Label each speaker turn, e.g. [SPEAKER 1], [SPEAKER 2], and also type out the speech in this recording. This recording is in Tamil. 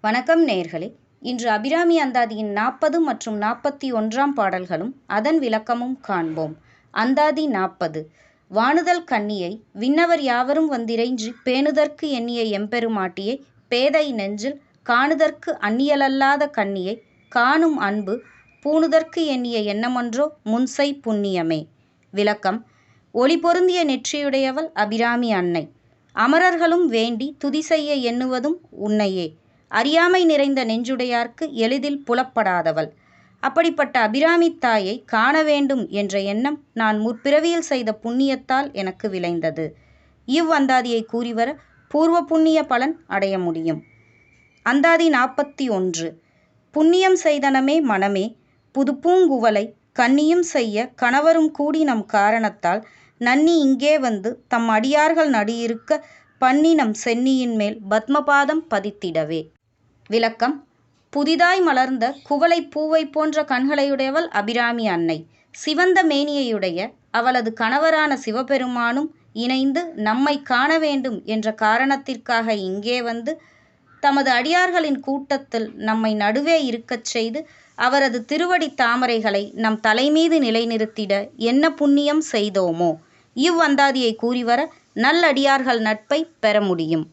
[SPEAKER 1] வணக்கம் நேர்களே இன்று அபிராமி அந்தாதியின் நாற்பது மற்றும் நாற்பத்தி ஒன்றாம் பாடல்களும் அதன் விளக்கமும் காண்போம். அந்தாதி நாற்பது. வாணுதல் கண்ணியை விண்ணவர் யாவரும் வந்திரைஞ்சி பேணுதற்கு எண்ணிய எம்பெருமாட்டியை பேதை நெஞ்சில் காணுதற்கு அந்நியலல்லாத கண்ணியை காணும் அன்பு பூணுதற்கு எண்ணிய எண்ணமன்றோ முன்சை புண்ணியமே. விளக்கம். ஒளி பொருந்திய நெற்றியுடையவள் அபிராமி அன்னை. அமரர்களும் வேண்டி துதி செய்ய எண்ணுவதும் உன்னையே. அறியாமை நிறைந்த நெஞ்சுடையார்க்கு எளிதில் புலப்படாதவள். அப்படிப்பட்ட அபிராமி தாயை காண வேண்டும் என்ற எண்ணம் நான் முற்பிறவியில் செய்த புண்ணியத்தால் எனக்கு விளைந்தது. இவ்வந்தாதியை கூறிவர பூர்வ புண்ணிய பலன் அடைய முடியும். அந்தாதி நாற்பத்தி ஒன்று. புண்ணியம் செய்தனமே மனமே புது பூங்குவலை கன்னியும் செய்ய கணவரும் கூடி நம் காரணத்தால் நன்னி இங்கே வந்து தம் அடியார்கள் நடியிருக்க பண்ணி நம் சென்னியின் மேல் பத்மபாதம் பதித்திடவே. விளக்கம். புதிதாய் மலர்ந்த குவளை பூவை போன்ற கண்களையுடையவள் அபிராமி அன்னை. சிவந்த மேனியையுடைய அவளது கணவரான சிவபெருமானும் இணைந்து நம்மை காண வேண்டும் என்ற காரணத்திற்காக இங்கே வந்து தமது அடியார்களின் கூட்டத்தில் நம்மை நடுவே இருக்கச் செய்து அவரது திருவடி தாமரைகளை நம் தலைமீது நிலைநிறுத்திட என்ன புண்ணியம் செய்தோமோ? இவ்வந்தாதியை கூறிவர நல்லடியார்கள் நட்பை பெற முடியும்.